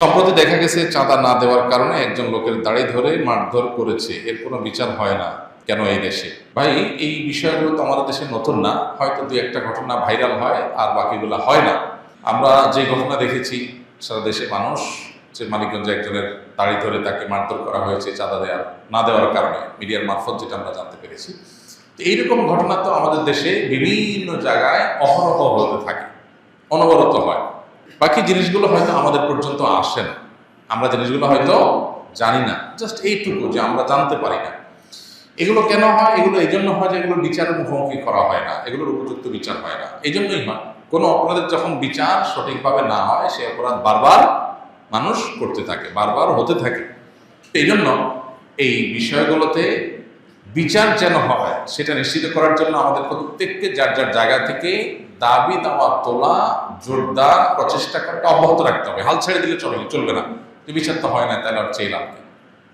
সম্প্রতি দেখা গেছে চাঁদা না দেওয়ার কারণে একজন লোকের দাড়ি ধরে মারধর করেছে। এর কোনো বিচার হয় না। কেন এই দেশে? ভাই, এই বিষয়গুলো তো আমাদের দেশে নতুন না। হয়তো দু একটা ঘটনা ভাইরাল হয় আর বাকিগুলো হয় না। আমরা যে ঘটনা দেখেছি, সারা দেশে মানুষ যে মানিকগঞ্জে একজনের দাড়ি ধরে তাকে মারধর করা হয়েছে চাঁদা দেওয়ার, না দেওয়ার কারণে, মিডিয়ার মারফত যেটা আমরা জানতে পেরেছি। তো এইরকম ঘটনা তো আমাদের দেশে বিভিন্ন জায়গায় অহরহ হতে থাকে, অনবরত হয়। বাকি জিনিসগুলো হয়তো আমাদের পর্যন্ত আসে না। আমরা জিনিসগুলো হয়তো জানি না। জাস্ট এইটুকু যে আমরা জানতে পারি না। এগুলো কেন হয়? এগুলো এই জন্য হয় যে এগুলো বিচারের মুখোমুখি করা হয় না। এগুলোর উপযুক্ত বিচার হয় না। এই জন্যই হয়। কোনো অপরাধের যখন বিচার সঠিকভাবে না হয়, সে অপরাধ বারবার মানুষ করতে থাকে, বারবার হতে থাকে। এই জন্য এই বিষয়গুলোতে বিচার যেন হয়, সেটা নিশ্চিত করার জন্য আমাদের প্রত্যেককে যার যার জায়গা থেকে দাবি দেওয়া তোলা, জোরদার প্রচেষ্টা করাটা অব্যাহত রাখতে হবে। হাল ছেড়ে দিলে চলবে চলবে না। বিচার তো হয় না, তাহলে আর চেয়ে লাভ নেই।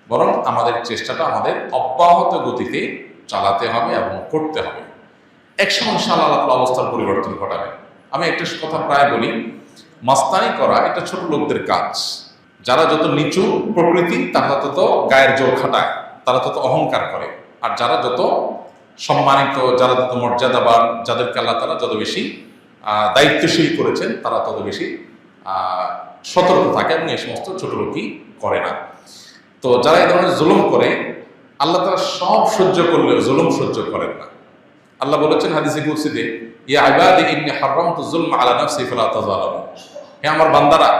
বরং আমাদের চেষ্টাটা আমাদের অব্যাহত গতিতে চালাতে হবে এবং করতে হবে। একসময় ইনশাআল্লাহ আল্লাহ অবস্থার পরিবর্তন ঘটাবে। আমি একটা কথা প্রায় বলি, মাস্তানি করা এটা ছোট লোকদের কাজ। যারা যত নিচু প্রকৃতি, তারা তত গায়ের জোর খাটায়, তারা তত অহংকার করে। আর যারা যত সম্মানিত, যারা তত মর্যাদাবান, যাদেরকে আল্লাহ তারা যত বেশি দায়িত্বশীল করেছেন, তারা তত বেশি সতর্ক থাকে এবং এই সমস্ত ছোট লোকই করে না। তো যারা এই ধরনের জুলুম করে, আল্লাহ তারা সব সহ্য করলেও জুলুম সহ্য করেন না। আল্লাহ বলেছেন হাদিসে কুরসিতে, ইয়া ইবাদি, ইন্নী হারামতু যুলমা আলা নাফসি ফালা তাযালামু। হে আমার বান্দারা,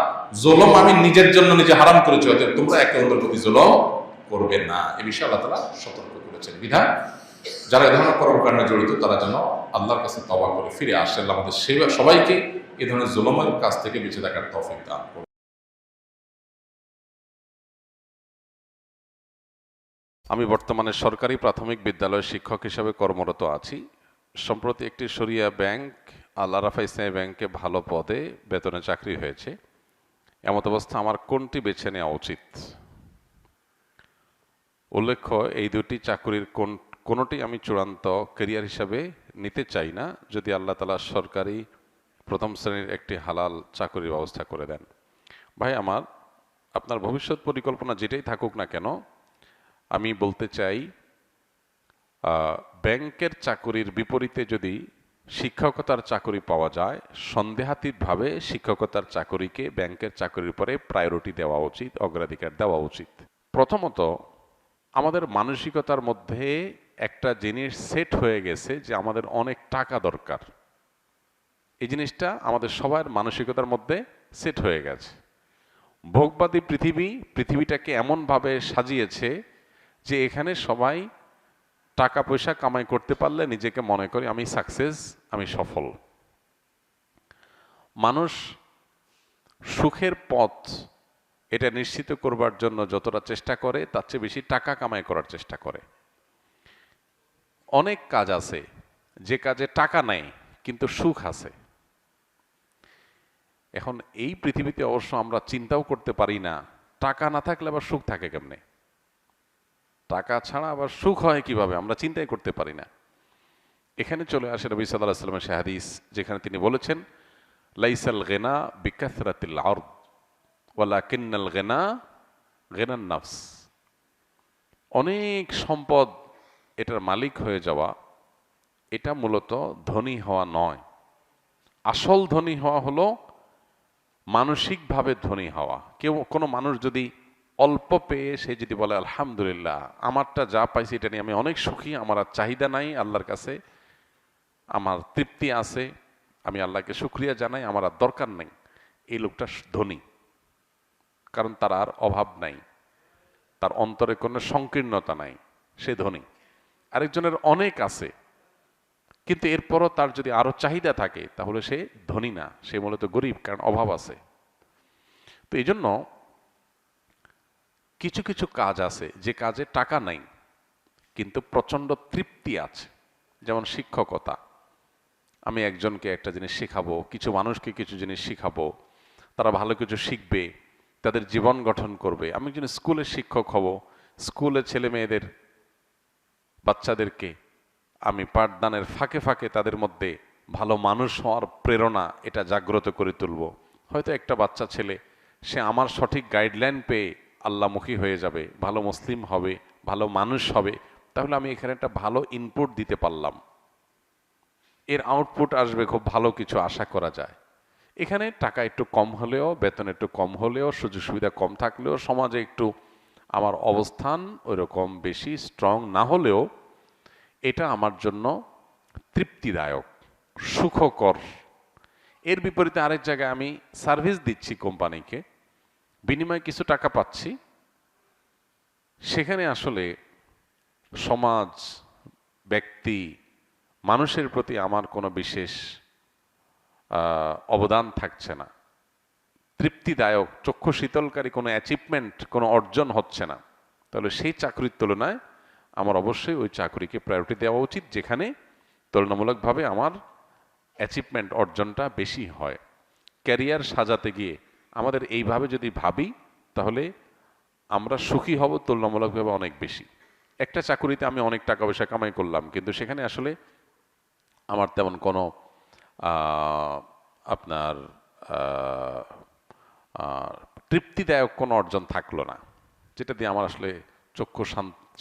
জুলুম আমি নিজের জন্য নিজে হারাম করেছি, অতএব তোমরা একে অন্যের প্রতি জুলুম করবে না। এই বিষয়ে আল্লাহ তাআলা সতর্ক করেছেন। বিধান, যারা এ ধরনের কর্মকাণ্ডে জড়িত, তারা যেন আল্লাহর কাছে তওবা করে ফিরে আসে, আল্লাহ আমাদের সেবা, সবাইকে এই ধরনের জুলুমের কাছ থেকে বেঁচে থাকার তৌফিক দান করুন। আমি বর্তমানে সরকারি প্রাথমিক বিদ্যালয়ের শিক্ষক হিসাবে কর্মরত আছি। সম্প্রতি একটি সরিয়া ব্যাংক, আল আরাফা ইসলামী ব্যাংকে ভালো পদে বেতনে চাকরি হয়েছে। এমত অবস্থা আমার কোনটি বেছে নেওয়া উচিত? উল্লেখ্য, এই দুটি চাকুরির কোন, কোনোটি আমি চূড়ান্ত কেরিয়ার হিসাবে নিতে চাই না, যদি আল্লাহ তালা সরকারি প্রথম শ্রেণির একটি হালাল চাকরির ব্যবস্থা করে দেন। ভাই, আমার, আপনার ভবিষ্যৎ পরিকল্পনা যেটাই থাকুক না কেন, আমি বলতে চাই ব্যাংকের চাকরির বিপরীতে যদি শিক্ষকতার চাকরি পাওয়া যায়, সন্দেহাতীতভাবে শিক্ষকতার চাকরিকে ব্যাংকের চাকরির পরে প্রায়োরিটি দেওয়া উচিত, অগ্রাধিকার দেওয়া উচিত। প্রথমত আমাদের মানসিকতার মধ্যে একটা জিনিস সেট হয়ে গেছে যে আমাদের অনেক টাকা দরকার। এই জিনিসটা আমাদের সবার মানসিকতার মধ্যে সেট হয়ে গেছে। ভোগবাদী পৃথিবী পৃথিবীটাকে এমনভাবে সাজিয়েছে যে এখানে সবাই টাকা পয়সা কামাই করতে পারলে নিজেকে মনে করি, আমি সাকসেস আমি সফল। মানুষ সুখের পথ এটা নিশ্চিত করবার জন্য যতটা চেষ্টা করে, তার চেয়ে বেশি টাকা কামাই করার চেষ্টা করে। অনেক কাজ আছে, যে কাজে টাকা নেই, কিন্তু সুখ আছে। এখন এই পৃথিবীতে অবশ্য আমরা চিন্তাও করতে পারি না, টাকা না থাকলে আবার সুখ থাকে কেমনে? টাকা ছাড়া আবার সুখ হয় কীভাবে? আমরা চিন্তাই করতে পারি না। এখানে চলে আসে নবী সাল্লাহ সাল্লামের সে হাদিস, যেখানে তিনি বলেছেন, লাইসাল গেনা বিকাসরাতিল আর্দ। ওয়ালা কিন্নাল গেনা গেনান নাফস অনেক সম্পদ এটার মালিক হয়ে যাওয়া, এটা মূলত ধনী হওয়া নয়। আসল ধনী হওয়া হলো মানসিকভাবে ধনী হওয়া। কেউ, কোনো মানুষ যদি অল্প পেয়ে সে যদি বলে, আলহামদুলিল্লাহ, আমারটা যা পাইছি এটা নিয়ে আমি অনেক সুখী, আমার আর চাহিদা নাই, আল্লাহর কাছে আমার তৃপ্তি আছে, আমি আল্লাহকে শুক্রিয়া জানাই, আমার আর দরকার নেই। এই লোকটা ধনী। কারণ তার আর অভাব নাই। তার অন্তরে কোনো সংকীর্ণতা নাই। সে ধনী। আরেকজনের অনেক আছে। কিন্তু এরপরও তার যদি আরও চাহিদা থাকে, তাহলে সে ধনী না। সে মূলত গরিব, কারণ অভাব আছে। তো এই জন্য কিছু কিছু কাজ আছে, যে কাজে টাকা নাই, কিন্তু প্রচণ্ড তৃপ্তি আছে। যেমন শিক্ষকতা। আমি একজনকে একটা জিনিস শেখাবো, কিছু মানুষকে কিছু জিনিস শিখাবো, তারা ভালো কিছু শিখবে তাদের জীবন গঠন করবে। আমি একজন স্কুলের শিক্ষক হব। স্কুলে ছেলে মেয়েদের, বাচ্চাদেরকে আমি পাঠদানের ফাঁকে ফাঁকে তাদের মধ্যে ভালো মানুষ হওয়ার প্রেরণা এটা জাগ্রত করে তুলব। হয়তো একটা বাচ্চা ছেলে, সে আমার সঠিক গাইডলাইন পেয়ে আল্লাহমুখী হয়ে যাবে, ভালো মুসলিম হবে, ভালো মানুষ হবে, তাহলে আমি এখানে একটা ভালো ইনপুট দিতে পারলাম। এর আউটপুট আসবে, খুব ভালো কিছু আশা করা যায়। এখানে টাকা একটু কম হলেও, বেতন একটু কম হলেও সুযোগ সুবিধা কম থাকলেও, সমাজে একটু আমার অবস্থান ওইরকম বেশি স্ট্রং না হলেও, এটা আমার জন্য তৃপ্তিদায়ক, সুখকর। এর বিপরীতে আরেক জায়গায় আমি সার্ভিস দিচ্ছি কোম্পানিকে, বিনিময়ে কিছু টাকা পাচ্ছি। সেখানে আসলে সমাজ, ব্যক্তি, মানুষের প্রতি আমার কোনো বিশেষ অবদান থাকছে না। তৃপ্তিদায়ক, চক্ষু শীতলকারী কোনো অ্যাচিভমেন্ট কোনো অর্জন হচ্ছে না। তাহলে সেই চাকরির তুলনায় আমার অবশ্যই ওই চাকরিকে প্রায়োরিটি দেওয়া উচিত, যেখানে তুলনামূলকভাবে আমার অ্যাচিভমেন্ট অর্জনটা বেশি হয়। ক্যারিয়ার সাজাতে গিয়ে আমাদের এইভাবে যদি ভাবি, তাহলে আমরা সুখী হব তুলনামূলকভাবে অনেক বেশি। একটা চাকুরিতে আমি অনেক টাকা পয়সা কামাই করলাম, কিন্তু সেখানে আসলে আমার তেমন কোনো আপনার তৃপ্তিদায়ক কোনো অর্জন থাকল না, যেটা দিয়ে আমার আসলে চক্ষু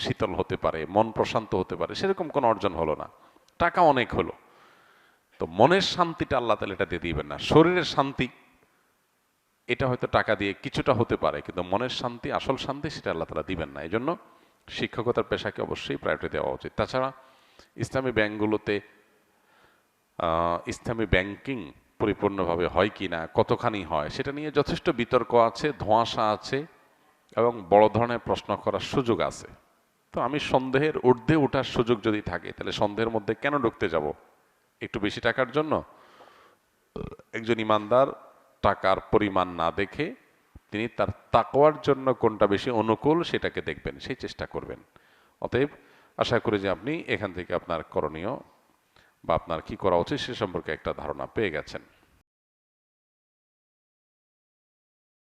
শীতল হতে পারে, মন প্রশান্ত হতে পারে, সেরকম কোনো অর্জন হলো না। টাকা অনেক হলো। তো মনের শান্তিটা আল্লাহ তালা এটা দিয়ে দিবেন না। শরীরের শান্তি, এটা হয়তো টাকা দিয়ে কিছুটা হতে পারে, কিন্তু মনের শান্তি, আসল শান্তি সেটা আল্লাহ তালা দিবেন না। এই জন্য শিক্ষকতার পেশাকে অবশ্যই প্রায়োরিটি দেওয়া উচিত। তাছাড়া ইসলামী ব্যাংকগুলোতে ইসলামী ব্যাংকিং পরিপূর্ণভাবে হয় কি না, কতখানি হয়, সেটা নিয়ে যথেষ্ট বিতর্ক আছে, ধোঁয়াশা আছে এবং বড় ধরনের প্রশ্ন করার সুযোগ আছে। তো আমি সন্দেহের ঊর্ধ্বে ওঠার সুযোগ যদি থাকে, তাহলে সন্দেহের মধ্যে কেন ঢুকতে যাব? একটু বেশি টাকার জন্য? একজন ইমানদার টাকার পরিমাণ না দেখে তিনি তার তাকওয়ার জন্য কোনটা বেশি অনুকূল সেটাকে দেখবেন, সেই চেষ্টা করবেন। অতএব আশা করি যে আপনি এখান থেকে আপনার করণীয় বা আপনার কি করা উচিত সে সম্পর্কে একটা ধারণা পেয়ে গেছেন।